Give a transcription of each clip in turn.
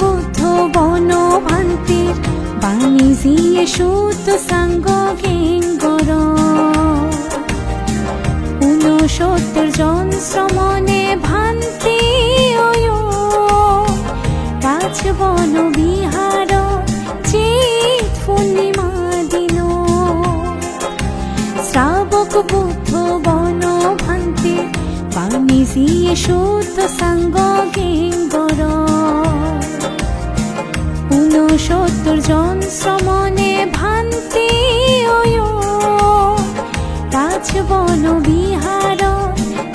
বৌদ্ধ বন ভান্তির বাণী জিয়ে সুত সাঙ্গ গেঙ্গর ঊনসত্তর জন শ্রমণে ভান্তি পাঁচ বন বিহার পূর্ণিমা দিন। শ্রাবক বৌদ্ধ বন ভান্তির বাণী জিয়ে সুত সাঙ্গ ঊনসত্তর জন শ্রমণে ভান্তি রাজবন বিহার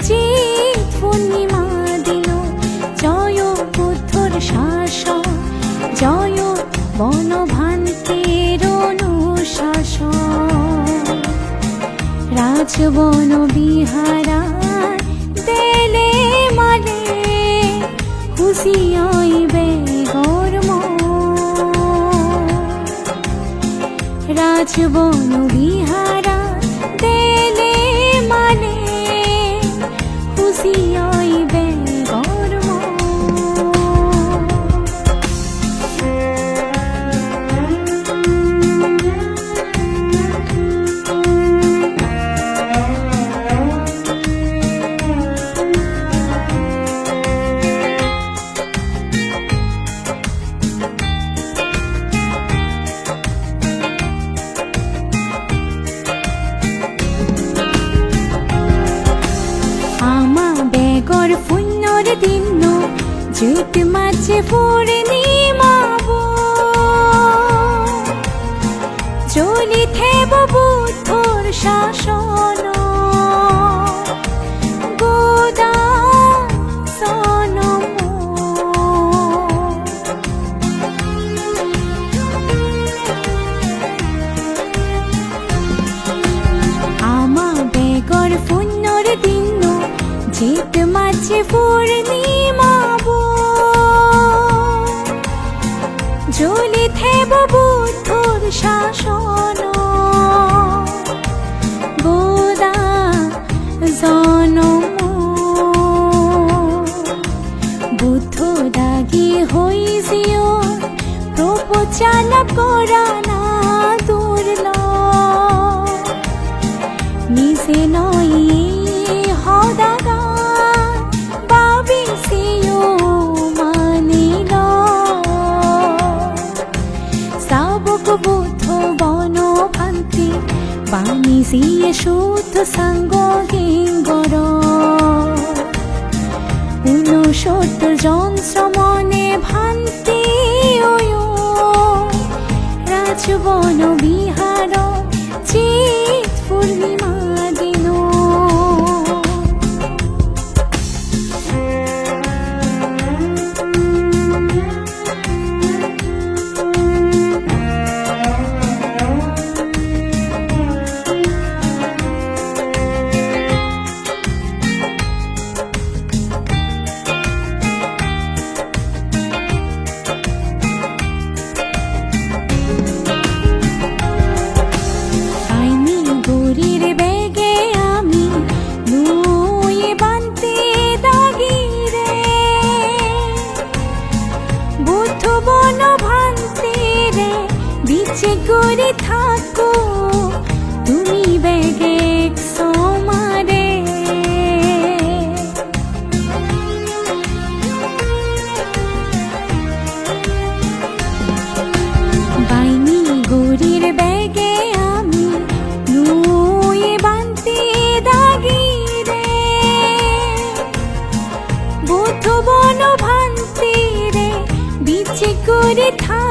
চিত পূর্ণিমা দিন জয় বুদ্ধর শাস, জয় বন ভান্তির অনুশাস। রাজবন বিহারা, দেলে মালে খুশি হইবে। রাজবন বিহারা দেলে মানে খুশি জুট মাঝে পূর্ণিমাব চলি থেব শাসন। আমা বেগর পুণ্যর দিন পূর্ণিমাব জ্বলি থেব বুদ্ধর শাসন। গোদা জনম। বুদ্ধ দাগি হইজিও প্রপচান করা না দুর্ল নিজে নই সিয়ে শুদ্ধ সাঙ্গ ঊনসত্তর জন শ্রমণে ভান্তি রাজবন বিহার চিত পূর্ণিমা বিচে করে থাকো। তুমি বেগে বাইনি ব্যাগে আমি নুয়ে দাগিরে বুদ্ধ বন রে করে থাকো